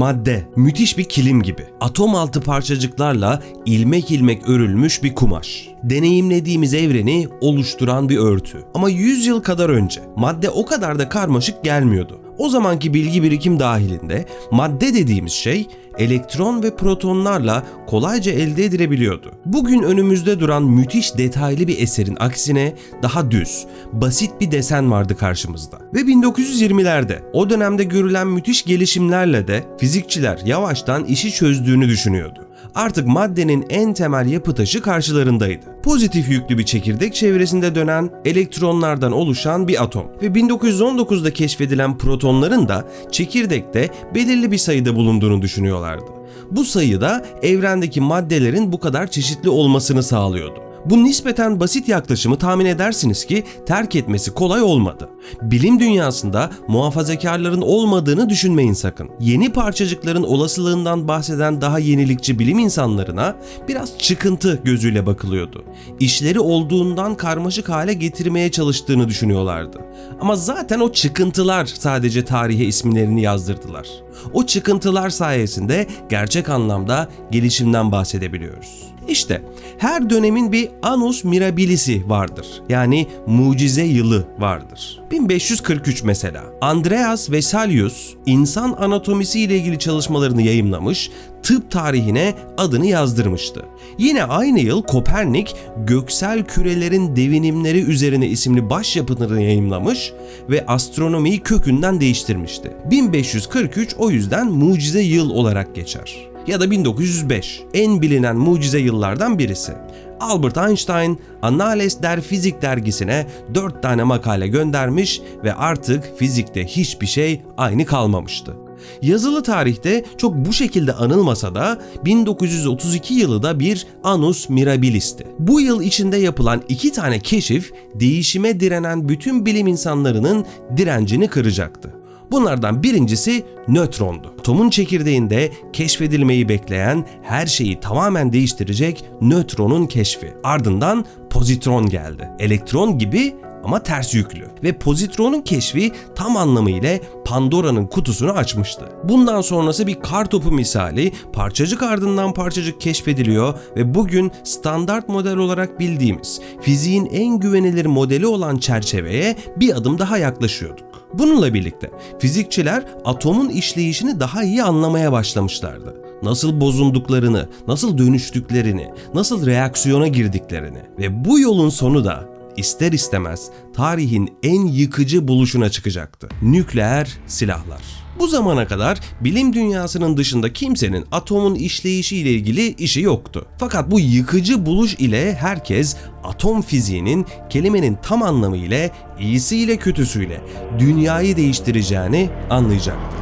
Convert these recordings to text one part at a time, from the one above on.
madde, müthiş bir kilim gibi. Atom altı parçacıklarla ilmek ilmek örülmüş bir kumaş. Deneyimlediğimiz evreni oluşturan bir örtü. Ama 100 yıl kadar önce madde o kadar da karmaşık gelmiyordu. O zamanki bilgi birikim dahilinde madde dediğimiz şey elektron ve protonlarla kolayca elde edilebiliyordu. Bugün önümüzde duran müthiş detaylı bir eserin aksine daha düz, basit bir desen vardı karşımızda. Ve 1920'lerde o dönemde görülen müthiş gelişimlerle de fizikçiler yavaştan işi çözdüğünü düşünüyordu artık maddenin en temel yapı taşı karşılarındaydı. Pozitif yüklü bir çekirdek çevresinde dönen elektronlardan oluşan bir atom ve 1919'da keşfedilen protonların da çekirdekte belirli bir sayıda bulunduğunu düşünüyorlardı. Bu sayı da evrendeki maddelerin bu kadar çeşitli olmasını sağlıyordu. Bu nispeten basit yaklaşımı tahmin edersiniz ki terk etmesi kolay olmadı. Bilim dünyasında muhafazakarların olmadığını düşünmeyin sakın. Yeni parçacıkların olasılığından bahseden daha yenilikçi bilim insanlarına biraz çıkıntı gözüyle bakılıyordu. İşleri olduğundan karmaşık hale getirmeye çalıştığını düşünüyorlardı. Ama zaten o çıkıntılar sadece tarihe isimlerini yazdırdılar. O çıkıntılar sayesinde gerçek anlamda gelişimden bahsedebiliyoruz. İşte her dönemin bir annus mirabilis'i vardır. Yani mucize yılı vardır. 1543 mesela. Andreas Vesalius insan anatomisi ile ilgili çalışmalarını yayımlamış, tıp tarihine adını yazdırmıştı. Yine aynı yıl Kopernik göksel kürelerin devinimleri üzerine isimli başyapıtını yayımlamış ve astronomiyi kökünden değiştirmişti. 1543 o yüzden mucize yıl olarak geçer ya da 1905 en bilinen mucize yıllardan birisi. Albert Einstein Annales der Fizik dergisine 4 tane makale göndermiş ve artık fizikte hiçbir şey aynı kalmamıştı. Yazılı tarihte çok bu şekilde anılmasa da 1932 yılı da bir Annus Mirabilis'ti. Bu yıl içinde yapılan iki tane keşif değişime direnen bütün bilim insanlarının direncini kıracaktı. Bunlardan birincisi nötrondu. Atomun çekirdeğinde keşfedilmeyi bekleyen her şeyi tamamen değiştirecek nötronun keşfi. Ardından pozitron geldi. Elektron gibi ama ters yüklü ve pozitronun keşfi tam anlamıyla Pandora'nın kutusunu açmıştı. Bundan sonrası bir kar topu misali parçacık ardından parçacık keşfediliyor ve bugün standart model olarak bildiğimiz fiziğin en güvenilir modeli olan çerçeveye bir adım daha yaklaşıyorduk. Bununla birlikte fizikçiler atomun işleyişini daha iyi anlamaya başlamışlardı. Nasıl bozunduklarını, nasıl dönüştüklerini, nasıl reaksiyona girdiklerini ve bu yolun sonu da ister istemez tarihin en yıkıcı buluşuna çıkacaktı. Nükleer silahlar. Bu zamana kadar bilim dünyasının dışında kimsenin atomun işleyişi ile ilgili işi yoktu. Fakat bu yıkıcı buluş ile herkes atom fiziğinin kelimenin tam anlamıyla iyisiyle kötüsüyle dünyayı değiştireceğini anlayacaktı.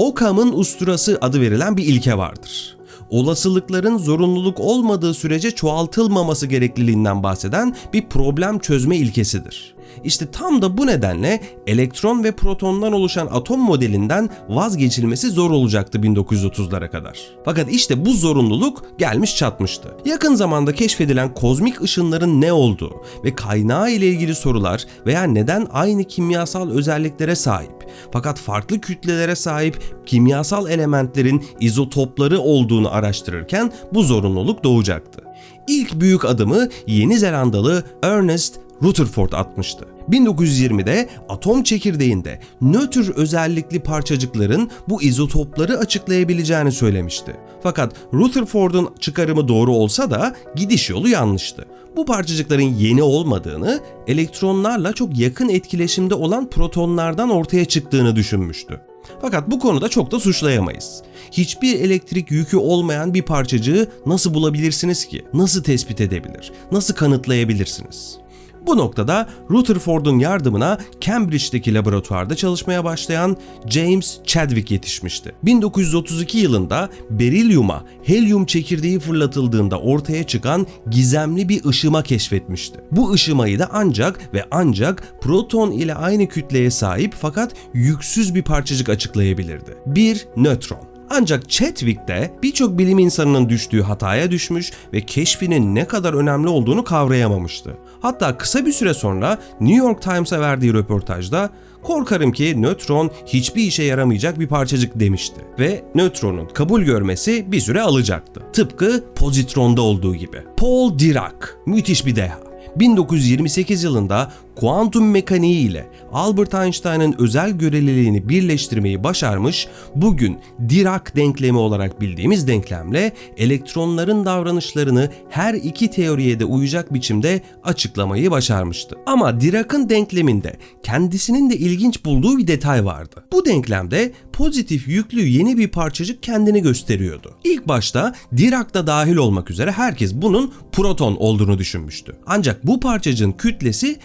Occam'ın usturası adı verilen bir ilke vardır olasılıkların zorunluluk olmadığı sürece çoğaltılmaması gerekliliğinden bahseden bir problem çözme ilkesidir. İşte tam da bu nedenle elektron ve protondan oluşan atom modelinden vazgeçilmesi zor olacaktı 1930'lara kadar. Fakat işte bu zorunluluk gelmiş çatmıştı. Yakın zamanda keşfedilen kozmik ışınların ne olduğu ve kaynağı ile ilgili sorular veya neden aynı kimyasal özelliklere sahip fakat farklı kütlelere sahip kimyasal elementlerin izotopları olduğunu araştırırken bu zorunluluk doğacaktı. İlk büyük adımı Yeni Zelandalı Ernest Rutherford atmıştı. 1920'de atom çekirdeğinde nötr özellikli parçacıkların bu izotopları açıklayabileceğini söylemişti. Fakat Rutherford'un çıkarımı doğru olsa da gidiş yolu yanlıştı. Bu parçacıkların yeni olmadığını, elektronlarla çok yakın etkileşimde olan protonlardan ortaya çıktığını düşünmüştü. Fakat bu konuda çok da suçlayamayız. Hiçbir elektrik yükü olmayan bir parçacığı nasıl bulabilirsiniz ki? Nasıl tespit edebilir? Nasıl kanıtlayabilirsiniz? Bu noktada Rutherford'un yardımına Cambridge'deki laboratuvarda çalışmaya başlayan James Chadwick yetişmişti. 1932 yılında berilyuma helyum çekirdeği fırlatıldığında ortaya çıkan gizemli bir ışıma keşfetmişti. Bu ışımayı da ancak ve ancak proton ile aynı kütleye sahip fakat yüksüz bir parçacık açıklayabilirdi. Bir nötron. Ancak Chadwick de birçok bilim insanının düştüğü hataya düşmüş ve keşfinin ne kadar önemli olduğunu kavrayamamıştı. Hatta kısa bir süre sonra New York Times'a verdiği röportajda korkarım ki nötron hiçbir işe yaramayacak bir parçacık demişti. Ve nötronun kabul görmesi bir süre alacaktı. Tıpkı pozitronda olduğu gibi. Paul Dirac müthiş bir deha. 1928 yılında kuantum mekaniği ile Albert Einstein'ın özel göreliliğini birleştirmeyi başarmış, bugün Dirac denklemi olarak bildiğimiz denklemle elektronların davranışlarını her iki teoriye de uyacak biçimde açıklamayı başarmıştı. Ama Dirac'ın denkleminde kendisinin de ilginç bulduğu bir detay vardı. Bu denklemde pozitif yüklü yeni bir parçacık kendini gösteriyordu. İlk başta Dirac da dahil olmak üzere herkes bunun proton olduğunu düşünmüştü. Ancak bu parçacığın kütlesi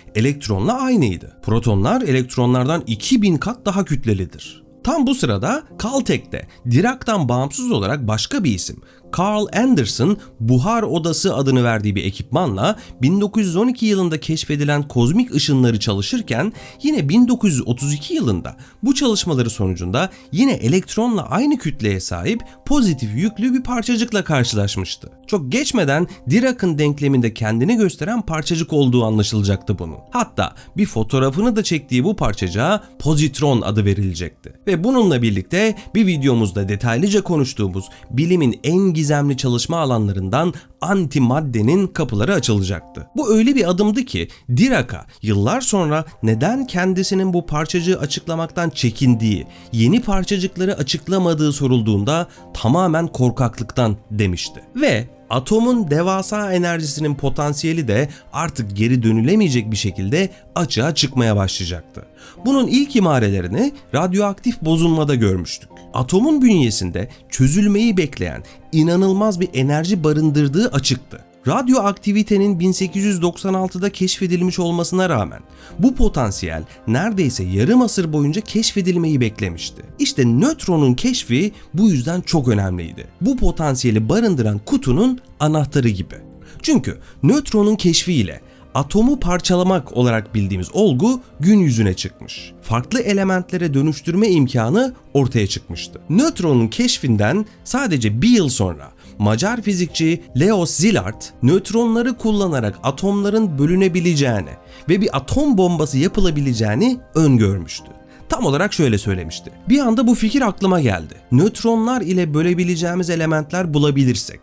elektronla aynıydı. Protonlar elektronlardan 2000 kat daha kütlelidir. Tam bu sırada Caltech'te Dirac'tan bağımsız olarak başka bir isim Carl Anderson buhar odası adını verdiği bir ekipmanla 1912 yılında keşfedilen kozmik ışınları çalışırken yine 1932 yılında bu çalışmaları sonucunda yine elektronla aynı kütleye sahip pozitif yüklü bir parçacıkla karşılaşmıştı. Çok geçmeden Dirac'ın denkleminde kendini gösteren parçacık olduğu anlaşılacaktı bunun. Hatta bir fotoğrafını da çektiği bu parçacığa pozitron adı verilecekti. Ve bununla birlikte bir videomuzda detaylıca konuştuğumuz bilimin en gizemli çalışma alanlarından antimaddenin kapıları açılacaktı. Bu öyle bir adımdı ki Dirac'a yıllar sonra neden kendisinin bu parçacığı açıklamaktan çekindiği, yeni parçacıkları açıklamadığı sorulduğunda tamamen korkaklıktan demişti. Ve atomun devasa enerjisinin potansiyeli de artık geri dönülemeyecek bir şekilde açığa çıkmaya başlayacaktı. Bunun ilk imarelerini radyoaktif bozulmada görmüştük. Atomun bünyesinde çözülmeyi bekleyen inanılmaz bir enerji barındırdığı açıktı. Radyoaktivitenin 1896'da keşfedilmiş olmasına rağmen bu potansiyel neredeyse yarım asır boyunca keşfedilmeyi beklemişti. İşte nötronun keşfi bu yüzden çok önemliydi. Bu potansiyeli barındıran kutunun anahtarı gibi. Çünkü nötronun keşfiyle atomu parçalamak olarak bildiğimiz olgu gün yüzüne çıkmış. Farklı elementlere dönüştürme imkanı ortaya çıkmıştı. Nötronun keşfinden sadece bir yıl sonra Macar fizikçi Leo Szilard nötronları kullanarak atomların bölünebileceğini ve bir atom bombası yapılabileceğini öngörmüştü. Tam olarak şöyle söylemişti. Bir anda bu fikir aklıma geldi. Nötronlar ile bölebileceğimiz elementler bulabilirsek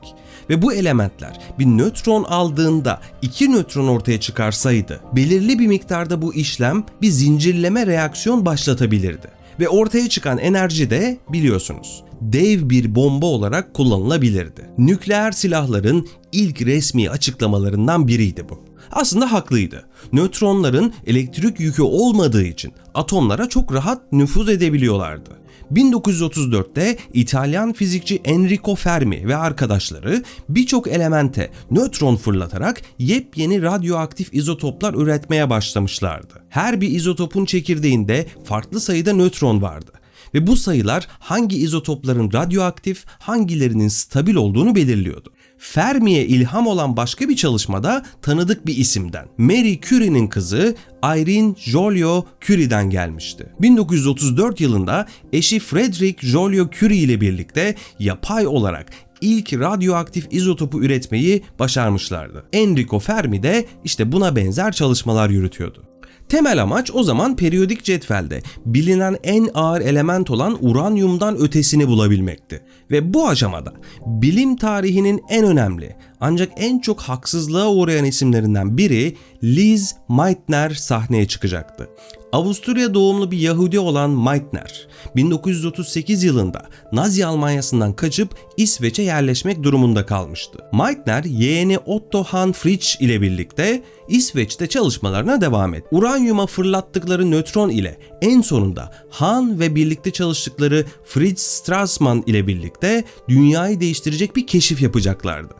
ve bu elementler bir nötron aldığında iki nötron ortaya çıkarsaydı belirli bir miktarda bu işlem bir zincirleme reaksiyon başlatabilirdi. Ve ortaya çıkan enerji de biliyorsunuz dev bir bomba olarak kullanılabilirdi. Nükleer silahların ilk resmi açıklamalarından biriydi bu. Aslında haklıydı. Nötronların elektrik yükü olmadığı için atomlara çok rahat nüfuz edebiliyorlardı. 1934'te İtalyan fizikçi Enrico Fermi ve arkadaşları birçok elemente nötron fırlatarak yepyeni radyoaktif izotoplar üretmeye başlamışlardı. Her bir izotopun çekirdeğinde farklı sayıda nötron vardı ve bu sayılar hangi izotopların radyoaktif, hangilerinin stabil olduğunu belirliyordu. Fermi'ye ilham olan başka bir çalışmada tanıdık bir isimden. Mary Curie'nin kızı Irene Joliot-Curie'den gelmişti. 1934 yılında eşi Frederick Joliot-Curie ile birlikte yapay olarak ilk radyoaktif izotopu üretmeyi başarmışlardı. Enrico Fermi de işte buna benzer çalışmalar yürütüyordu. Temel amaç o zaman periyodik cetvelde bilinen en ağır element olan uranyumdan ötesini bulabilmekti. Ve bu aşamada bilim tarihinin en önemli ancak en çok haksızlığa uğrayan isimlerinden biri Liz Meitner sahneye çıkacaktı. Avusturya doğumlu bir Yahudi olan Meitner, 1938 yılında Nazi Almanyası'ndan kaçıp İsveç'e yerleşmek durumunda kalmıştı. Meitner, yeğeni Otto Hahn Fritsch ile birlikte İsveç'te çalışmalarına devam etti. Uranyuma fırlattıkları nötron ile en sonunda Hahn ve birlikte çalıştıkları Fritz Strassmann ile birlikte dünyayı değiştirecek bir keşif yapacaklardı.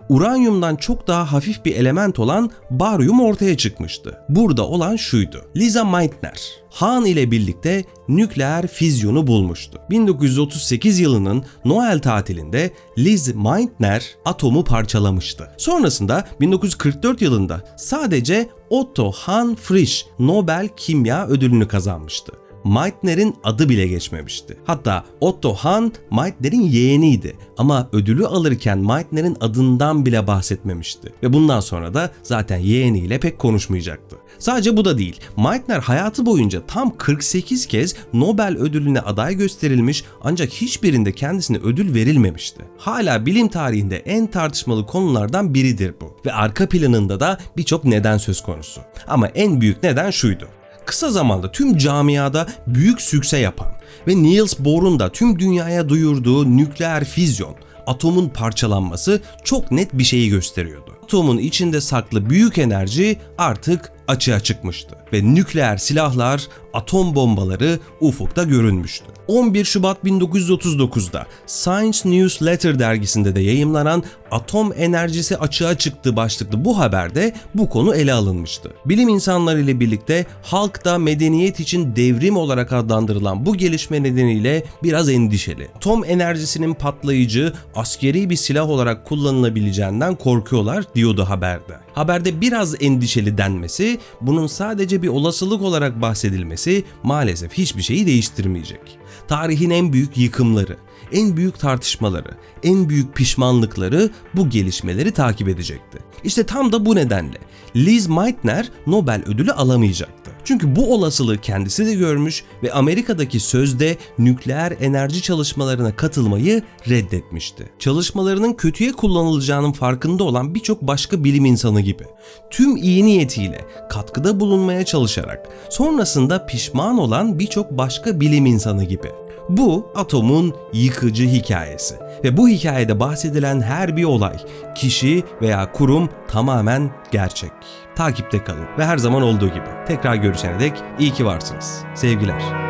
Uranyumdan çok daha hafif bir element olan baryum ortaya çıkmıştı. Burada olan şuydu. Lisa Meitner, Hahn ile birlikte nükleer fizyonu bulmuştu. 1938 yılının Noel tatilinde Liz Meitner atomu parçalamıştı. Sonrasında 1944 yılında sadece Otto Hahn Frisch Nobel Kimya Ödülünü kazanmıştı. Meitner'in adı bile geçmemişti. Hatta Otto Hahn Meitner'in yeğeniydi ama ödülü alırken Meitner'in adından bile bahsetmemişti. Ve bundan sonra da zaten yeğeniyle pek konuşmayacaktı. Sadece bu da değil. Meitner hayatı boyunca tam 48 kez Nobel ödülüne aday gösterilmiş ancak hiçbirinde kendisine ödül verilmemişti. Hala bilim tarihinde en tartışmalı konulardan biridir bu. Ve arka planında da birçok neden söz konusu. Ama en büyük neden şuydu. Kısa zamanda tüm camiada büyük sükse yapan ve Niels Bohr'un da tüm dünyaya duyurduğu nükleer füzyon, atomun parçalanması çok net bir şeyi gösteriyordu. Atomun içinde saklı büyük enerji artık açığa çıkmıştı ve nükleer silahlar, atom bombaları ufukta görünmüştü. 11 Şubat 1939'da Science Newsletter dergisinde de yayımlanan Atom enerjisi açığa çıktı başlıklı bu haberde bu konu ele alınmıştı. Bilim insanları ile birlikte halk da medeniyet için devrim olarak adlandırılan bu gelişme nedeniyle biraz endişeli. Atom enerjisinin patlayıcı, askeri bir silah olarak kullanılabileceğinden korkuyorlar diyordu haberde. Haberde biraz endişeli denmesi, bunun sadece bir olasılık olarak bahsedilmesi maalesef hiçbir şeyi değiştirmeyecek. Tarihin en büyük yıkımları, en büyük tartışmaları, en büyük pişmanlıkları bu gelişmeleri takip edecekti. İşte tam da bu nedenle Liz Meitner Nobel ödülü alamayacaktı. Çünkü bu olasılığı kendisi de görmüş ve Amerika'daki sözde nükleer enerji çalışmalarına katılmayı reddetmişti. Çalışmalarının kötüye kullanılacağının farkında olan birçok başka bilim insanı gibi tüm iyi niyetiyle katkıda bulunmaya çalışarak sonrasında pişman olan birçok başka bilim insanı gibi. Bu atomun yıkıcı hikayesi ve bu hikayede bahsedilen her bir olay, kişi veya kurum tamamen gerçek. Takipte kalın ve her zaman olduğu gibi tekrar görüşene dek iyi ki varsınız. Sevgiler.